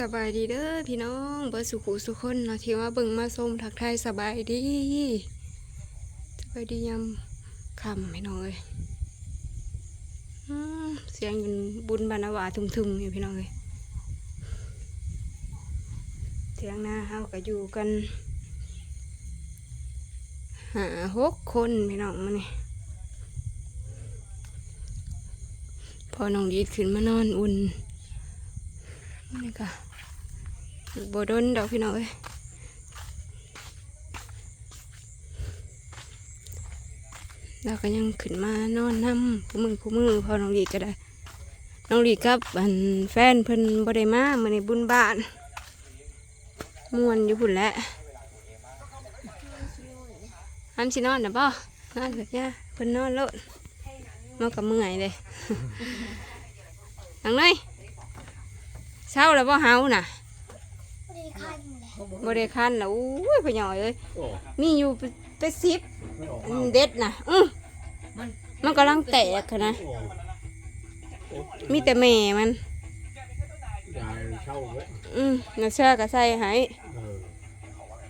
สบายดีเด้อพี่น้องเบิร์สุขุสุคนเนาะที่ว่าเบิ่งมาส้มทักทายสบายดีสบายดียำคำพี่น้องเอ้ยเสียงบุญบรรณาวาทึมๆอยู่พี่น้องเอ้ยเสียงหน้าเฮาก็อยู่กันหาหกคนพี่น้องมานี่พอน้องดีดขึ้นมานอนอุ่น นี่ค่ะบดนดอกพี่น้องเอ้ยเราก็ยังขึ้นมานอนน้ำคู่มือคู่มือพอน้องหลีก็ได้ น้องหลีกับอันแฟนเพิ่นบ่ได้มาเมื่อในบุญบ้านมวนอยู่พุ่นแหละห้ามสินอนนะป่นอนกับย่าเพิ่นนอนโลดมากับเมื่อยเลยหลังไหน เช้าแล้วบ่เฮาน่ะดีคันเลยบ่ได้คันแล้วอุ้ยพ่อใหญ่เอ้ยโอ้มีอยู่เป็นสิบไม่ออกอัมานเด็ดน่ะอื้อมันกำลังแตกค่ะนะโอ้โอ้มีแต่แม่มันยายเช่าไว้อืมน่ะเชื่อก็ใส่ให้เออ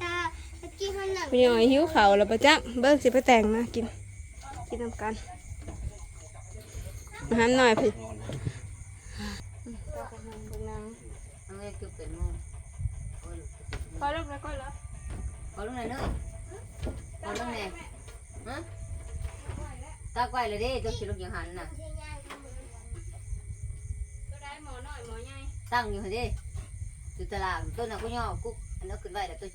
ตาตะกี้มันหนังพ่อใหญ่หิวข้าวแล้วประจักเบิ่งสิไปแต่งมากิน กินนำกันมาหันหน่อยพี่ เอาไว้คือเป็นโมงพอลูกแล้วก็แล้วเอาลงไหนเนยเอาลงไหนฮะตากไว้เลยเด้ตัวสิลูกอย่างหันน่ะตัวได้หมอหน่อยหมอใหญ่ตั้งอยู่หั่นเด้อยู่ตลาดต้นน่ะกูย่อกุ๊กอันนั้นขึ้นไว้แล้วตั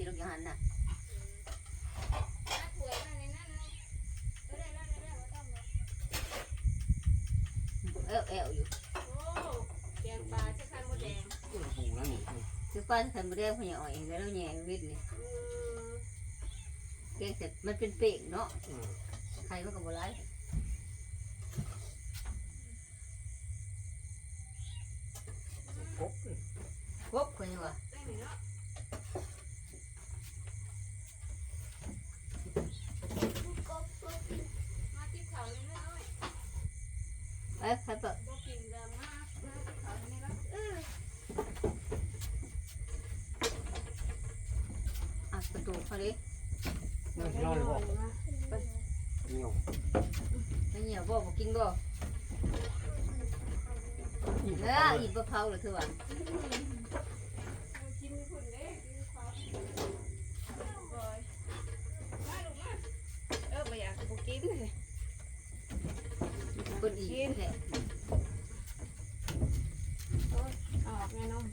ป้าขันบ่ได้พญาอ่อยแล้วแย่วิทย์นี่แกงเสร็จมันเป็นเป่งเนาะใครมันก็บ่ร้าย ครบเลย ครบคนอยู่ว่ะ มาที่เขาเลยนะน้อย เอ้ยใครเปิด บ่กินแล้วมามาที่เขาเลยนะ อะประตูเขา ดินั่นที่นอนเลยบอกเหนียวไม่เหี่ยวบ่บ่กินบ่อิ่มเอออีบะเผาเหรือคือว่ากินคนเด้กินข้าวบ่อยมาลูกมาเออบ่อยากบ่กินเลยคนอีกแท้ออกแน่นอน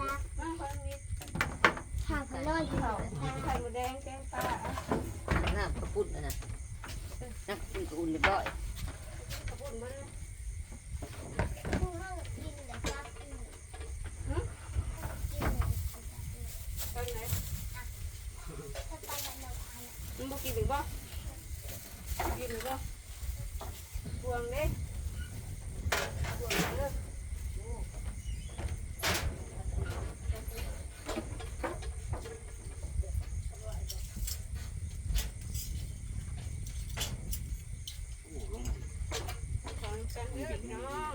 รัก มาคนนี้ หาพนอนที่ เขา เขา ไข่มดแดงแกงปลา น้ำกระปุ้นน่ะนะน้ำกระปุ้นก็อุ่นเรียบร้อย ขอบคุณมากผู้ห้องกินแต่ซักกินกิน ตอนไหน ถ้าไปกันเราทาน มึงบ่กินหรือบ่กินหรือบ่บวงเด้บวงเด้อของกันเด้อพี่น้อง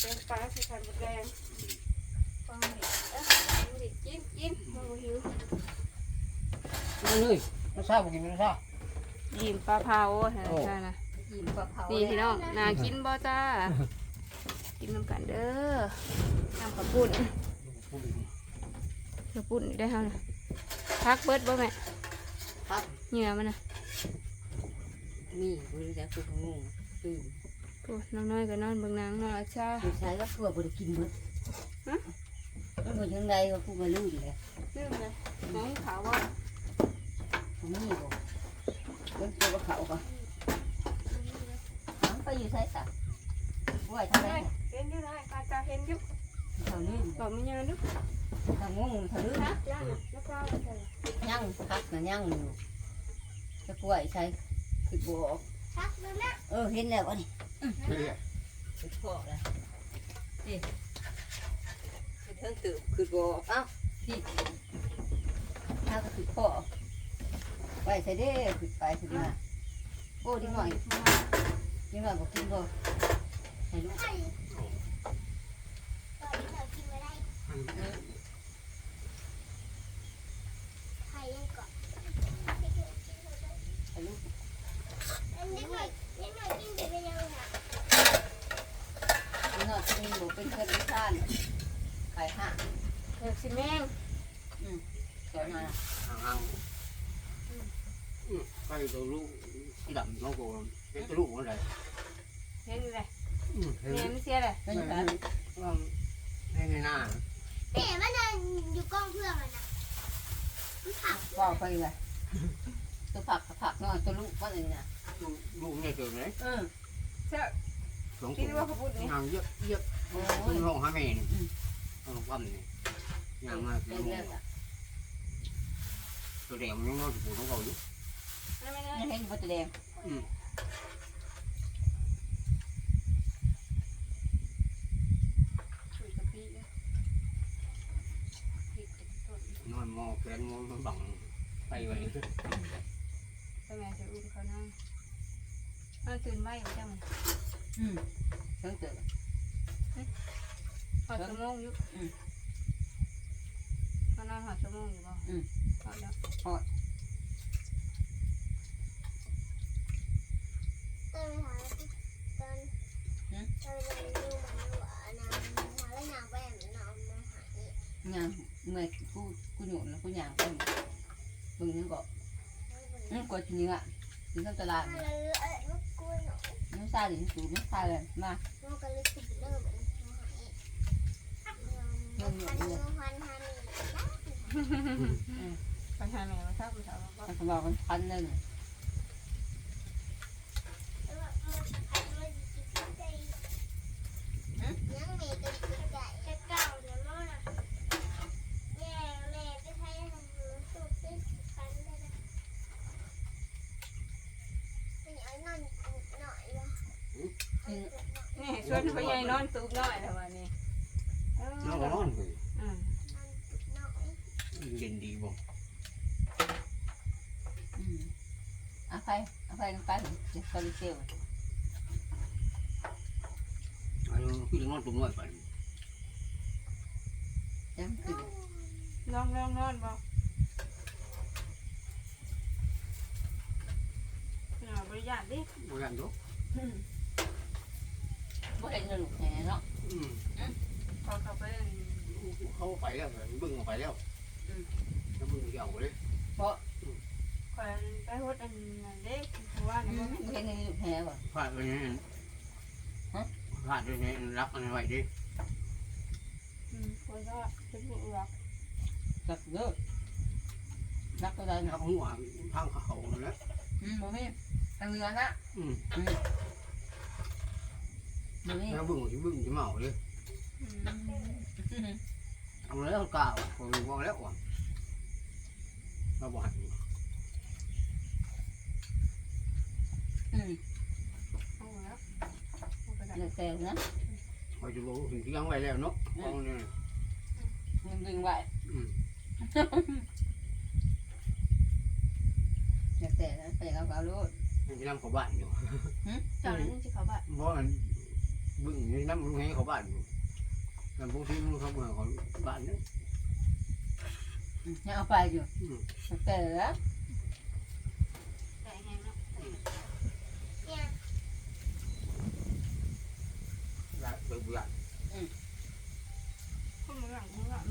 แกง ปลาใส่ไข่มดแดงฟังดิเอ้ยฟังดิจิ้มจิ้มบ่หิวนั่นเลยไม่ทราบกินไม่ทราบยิ้มปลาเผาใช่ใช่นะอิ่มปลาเผานี่พี่น้องน่ากินบ่จ้า กินน้ำกันเด้อน้ำข้าวปุ้นข้าวปุ้นได้เท่านะพักเบิดบ่แม่ครับเหงื่อมันนะนี่บริจาคคือของงูตื่น โอ้น้องน้อยก็นอนเบิ่งหนังนอนอาชาผู้ชายก็คือว่าบริกินเบิดฮะมันบ่ยังไงว่าผู้มาลืมเลยลืมเลยน้องขาวว่าผมนี่บ่เบิ่งตัวเขาก็ถามไปอยู่ไสซะไหวทางไหนเห็นอยู่ได้ปลาจ้าเห็นอยู่ทางนี้บอกไม่ยังนึกทางงูทางนี้นะย่างน่ะแล้วก็ใส่ยังพักนะยังอยู่จะกล้วยใช่คือบอกซักแล้วนะเออเห็นแล้ววะนี่เฮ้ยคือพ่อแล้วนี่คือเทิงตื่นคือบอกเอ้าพี่ถ้าก็คือพ่อไปใส่เด้คือไปใส่มาโอ้ดีหน่อยดีหน่อยบอกกินบ่ให้ลูกไข่ตอนนี้เรากินไม่ได้ เออ ไข่ยังเกาะ ให้ลูก อันนี้หน่อยนิดหน่อยกินไปเป็นยังไงคะ นี่เนาะมีหมูเป็นเพื่อนเป็นซ่านไข่ห่า เด็กสิแม่ง สวยมา ห่างๆไป ตัวลูกที่ดำน้องโกเป็นตัวลูกอะไรเห็นเลยเห็นแม่มันเสียเลยเป็นไม่แบใช่บว่าให้ในหน้าแม่มันนอนอยู่กล้องเพื่อนมันนะมันผักว่าไปเลยตัวผักผักเนาะตัวลูกว่าอะไรนะลูกเนี่ยเกิดไหมเออเจ้าสองกิตันวว่าเขาพูดนี่ยางเยอะเยอะโอ้คุยณลงหาแม่นี่ต้องความนี่ยางมากเป็นเรื่องอะตัวแดงมันน้องถูกต้องเขาอยู่ ไม่ไม่ยังเห็นว่าตัวแดงคุยกับพี่เต้นอนมอแขนมอมันบังไปไว้ไปแม่จะอุ้มเขานั่งมันตื่นไว้อยู่จังอืมเพิ่งตื่นหอดชั่วโมงอยู่เขานอนหอดชั่วโมงอยู่บ่หอดแล้วตอนไปหาตอนตอนไปดูมันหัวนางหาแล้วนางไปนางมาหา อีกงานเมื่อกูกูหนุนแล้วกูย่างไปมึงนึกบอกอืมกดทีนี้อะถึงตลาดถ้าเราเอ้ยมันกลัวหนู ไม่ใช่ดิสูไม่ใช่เลยมา มันก็เลยติดเริ่มมาหาอีกมันพันมันพันพัน ไปหาแม่มาทักมาถามว่า มันบอกมันพันเลย ยังมีกันกินไก่จะเก่าเดี๋ยวมั้งนะแม่แม่จะให้ทำมือสูบได้พันได้นะเป็นอย่างนั้นหน่อยละ นี่ ชวนพ่อใหญ่นอนตูบน้อยแล้ววันนี้นอนนอนเลยอืมหน่อยเย็นดีบ่อืมเอาไปเอาไปกันไปเดี๋ยวคอลิเซลอายุพี่นอนตุ้มน้อยไปจำคือนอนนอนนอนบ่เนี่ยบริยาดิบ่ยันยก เห็นเงินลูกแน่เนาะพอเขาไปเขาไปแล้วบึ้งออกไปแล้วแล้วบึ้งเกี่ยวเลยคอยไปฮดอันนั้นเด็กว่าอืนี่มบ่บ่เห็นเงินลูกแน่บ่พลาดไปนี่พลาดไปนี่รักอะไรไว้ดิอืมคนก็เป็นผู้รักรักเด้อรักก็ได้รัเนาะกหัวพังเขาแล้วอืมบ่มีทางเรือนะอืม อืมบ่มีแล้วบึ้งที่บึ้งที่เมาเลยอืมอืมเอาแล้วกล่าวผมบอกแล้วว่าเราบอกอืมเอา บอกถึงที่ยังไว้แล้วเนาะเอาเนี่ยมันดึงไว้อืมแล้วแต่นะไปเอาเอาโลดมันจะนำเขาบ้านอยู่เจ้านั้นสิเขาบ่เพราะมันบึ้งนี่น้ำมันให้เขาบ้านอยู่แล้วพวกที่มันเขาเมืองเขาบ้านเนี่ยอืมยังเอาไปอยู่อืมแล้วแต่ละแต่แห้งเนาะเนี่ยหลายเบิกหลายคนมันหลังคนหลัง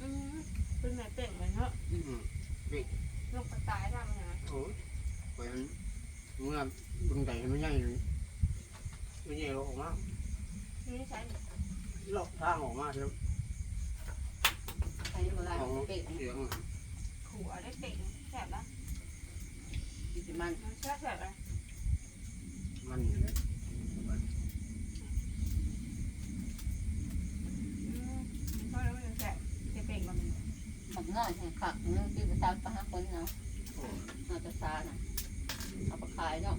อืมเป็นแม่เต่งเลยเนาะอืมลูกกระต่ายทำยังไงโอ้ยไปมันเมื่อบึ้งใจมันใหญ่เลยไม่ใหญ่ ออกมานี่ใช้ลอกทางออกมาเถอะใช้โบราณของเป็ดเสียงขู่เอาได้เต่งแสบนะที่สิมันมันแสบแสบเลยมันอืมเพราะแล้วมันแสบจะเต่งมันหมักน้อยแห่งขักเนื้อที่ประจานประหาคนเนาะน่าจะซาน่ะเอาไปขายเนาะ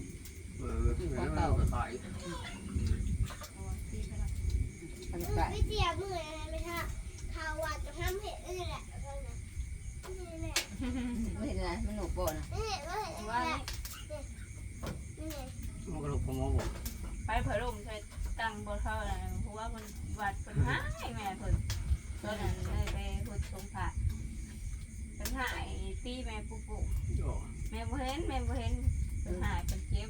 เออที่ไหนเราไปขายโอ้ ไปมือขายไม่เจียมืออะไรไม่ใช่ข่าววัดกับน้ำเผ็ดนี่แหละนี่แหละไม่เห็นอะไรมันหนุกบ่นะนี่แหละว่าเห็นว่าแหละนี่นี่แหละมันก็ลูกพมบอกไปให้เผยลมใช้ตังบ่เท่านะเพราะว่ามันวัดเพิ่นหายแม่เพิ่นตอนนั้นเลยไปพุทธสงฆ์พระเพิ่นหายตีแม่ปุ๊บปุ๊บโอ้แม่บ่เห็นแม่บ่เห็นเพิ่นหายเพิ่นเจ็บ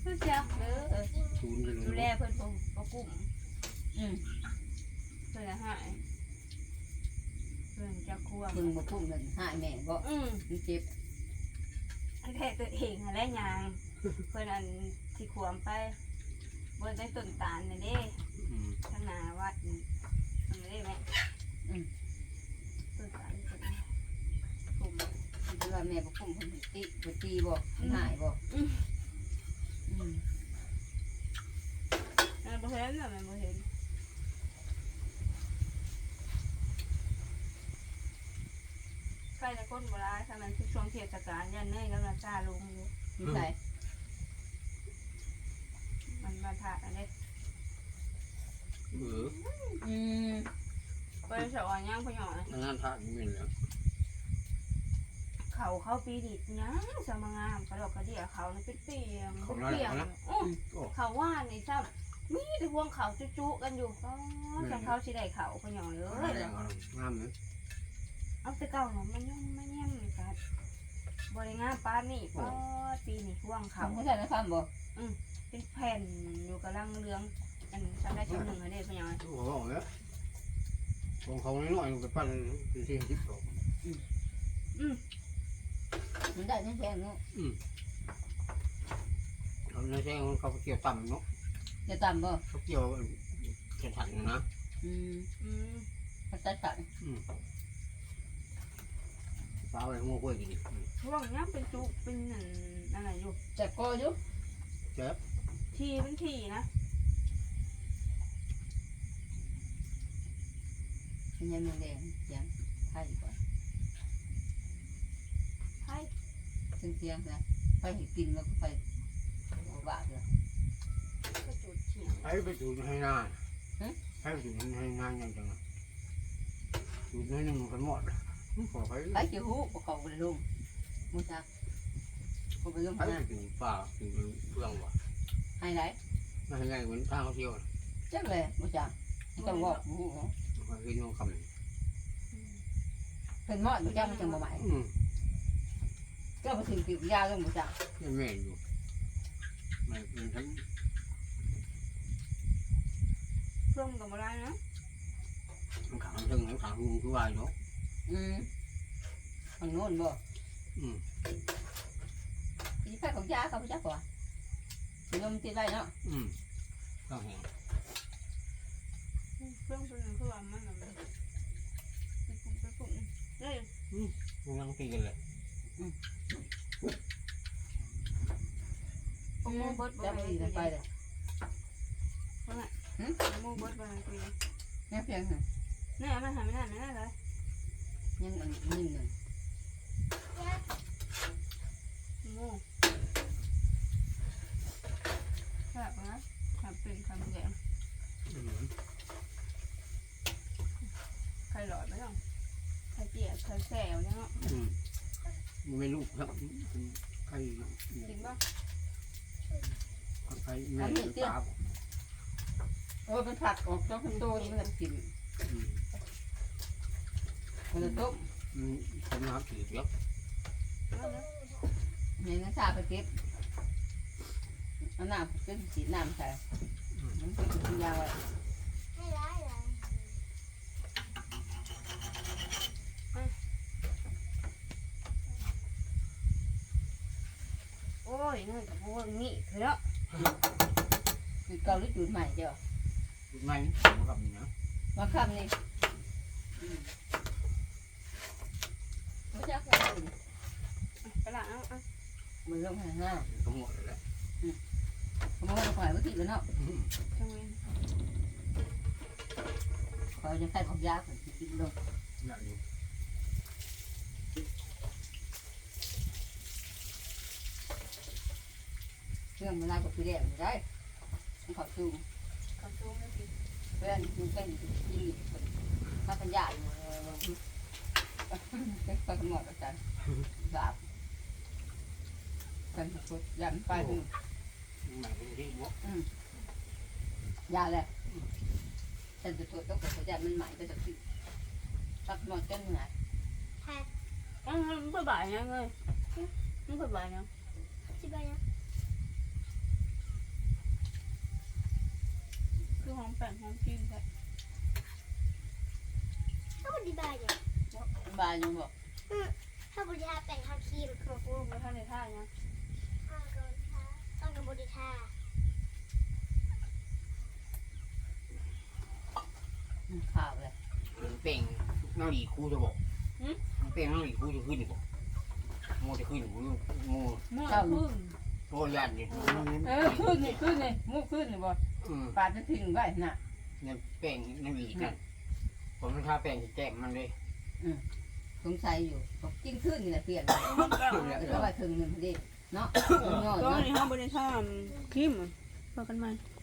เพิ่นจักเด้อศูนย์กันดูเลแลยเพิ่นบ่บ่กุ้ม อืมเพิ่นหายเพิ่นจะควงมึงมาพุ่มเลยหายแม่บ่อืมมันเจ็บอันแท้ตัวเองหั่นแหละยางเพิ่นอันสิขวมไปบนได้ต้นตาลนี่เด้อืมข้างหน้าวัดนี่ทำได้ไหมต้นตาลต้นกลุ่มเวลาแม่มาพุ่มคนตีบ่ตีบ่หายบ่อืมแม่บ่เห็นน่ะแม่บ่เห็น ใครจะก้นโบราณถ้ามันช่วงเทศกาลยันเนยกำลังจ้าลงอยู่มีใส่มันบรรทัดอันนี้เอออืมเปิ้ลสอนย่างพยองงานพระนี่เป็นแล้วเขาเข้าปีดิดย่างสมงามกระดอกกระเดี่ยเขานี่เป็นเปียงเขาเป็นน้อยเปียงแล้วนะอื้อโอ้เขาว่านี่ซ้ำมีแต่พวงเขาจุๆกันอยู่ก็จะเขาสิได้เขาพยองเลงามยงามเลย เอาแต่เก่าเนาะมันยังมันยังนี่ครับบริงามป้านนี่ป้าปีนี่พวงเขาเขาไม่ใช่นะครับบ่เป็นแผ่นอยู่กำลังเรืองอันจำได้ชั่วหนึ่งอันนี้พยองโอ้โหแล้วของเขาน้อยๆไปปั้นเป็นที่ทิพย์หรอกมันได้แค่ๆเนาะเขาในแท้เขาเกี่ยวต่ำเนาะจะต่ำบ่เขาเกี่ยวแข่งขันนะอืมอืมมันตัดตัด สาวอะไรงูกล้วยกินพวงเนี้ยเป็นจุกเป็นนั่นอะไรอยู่แต่ก็อยู่เจ็บทีเป็นทีนะมันยังแดงยังไทยก่อนไพ่ซึ่งเสียงนะไปให้กินแล้วก็ไปบาดเลยก็จุดเฉียงให้ไปดูให้หน้าให้ไปดูให้หน้าอย่างจังดูน้อยนึงมันหมด ขอไปไปจะหูบ่เขาไปลงมุจักเขาไปลงให้นะไปดูป่าดูเพื่องว่ะให้ไหนไม่ให้ไงเหมือนทางเขาเที่ยวจักเลยมุจักต้องบอกหูเขาคือน้องคำเป็นหมอดมุจักมันจังบ่หมายอืมก็มาถึงติวยาลงมุจักยังแม่อยู่มันเป็นทั้งเครื่องกับอะไรนะขังทั้งขังลุงคือว่าเนาะ อืมทางโน้นบ่อืมที่แพ้ของยาเขามุจักก่อนลมติดไว้เนาะอืมก็แหงเครื่องเป็นเครื่องมันอะไรไปปุ่มไปปุ่มเฮ้ยนั่งตีกันเลยโอ้โหเบิร์ดจับดีไปเลยโอ้โหเบิร์ดไปคุยแม่เพียงน่ะนี่มันหายไม่ได้ไม่ได้เลย ยังอันนิ่มหนึ่งโง่แบบนะแบบเป็นคำแดงใครหลอดไม่ต้องใครเจี๊ยบใครแซวเนี่ยเนาะอืมไม่ลูกครับใครกินป่ะใครแม่ตาโอ้เป็นผักออกต้องเป็นโตนี่มันกิน มมันจะต้มอืมผมน้ำถือเยอะในนั้นซาไปเก็บเอาน้ำเป็นสีน้ำใส่มันเป็นสียาวไว้ให้ร้ายเลยโอ้ยเนื่อยกับพวกนี้เถอะคือเกาหรือจูดใหม่เจ้าไม่ผมกับนี่นะมาคำนี่ไม่ใช่คนอื่น ไปละเอาเอา มันลงห้าห้าทั้งหมดเลยแหละเขาบอกว่าขายวัตถุแล้วเนาะจังเวนเขาจะใส่ของยาของกินลงอยากอยู่เครื่องมันลายกับพี่แดงได้ต้องขอซูมกระตุ้งไม่กินเพื่อนมันเป็นที่มาสัญญาอยู่เป็นไปหมดอาจารย์บาป กันสุดยันไปหนึ่งอใหม่เป็นที่บ่ยาแหละฉันจะตรวจต้องกับหัวใจมันใหม่ไปสักทีสักหน่อยจนไหนอืมมันก็บ่ายยังเลยมันก็บ่ายยังสิบใบนะคือหอมแป้งหอมครีมแท้ถ้าบริบายเนี่ยบานยังบอกถ้าบริทาแต่งทาครีมคือกูมาท่านในท่ายังต้องกับบริทาต้องกั บบริทาข่าวเลยมันเป่งน้องหลีคู่จะบอกมันเป่งน้องหลีคู่จะขึ้นบอกโมจะขึ้นกูโมมื่อพึ่งโมยันนี่เออขึ้นนี่ขึ้นนี่มูขึ้นนี่บ่อืมปาจะทิ้งไว้น่ะเนี่ยแป้งน้ำหลีนั่นผมมันทาแป้งแก้มมันเลยสงสัยอยู่กินขึ้นนี่แหละเปลี่ยนแล้วว่าถึงหนึ่งพอดี เนาะยอดก็เนาะ ในห้องบริษัทครีมพอกันมาเ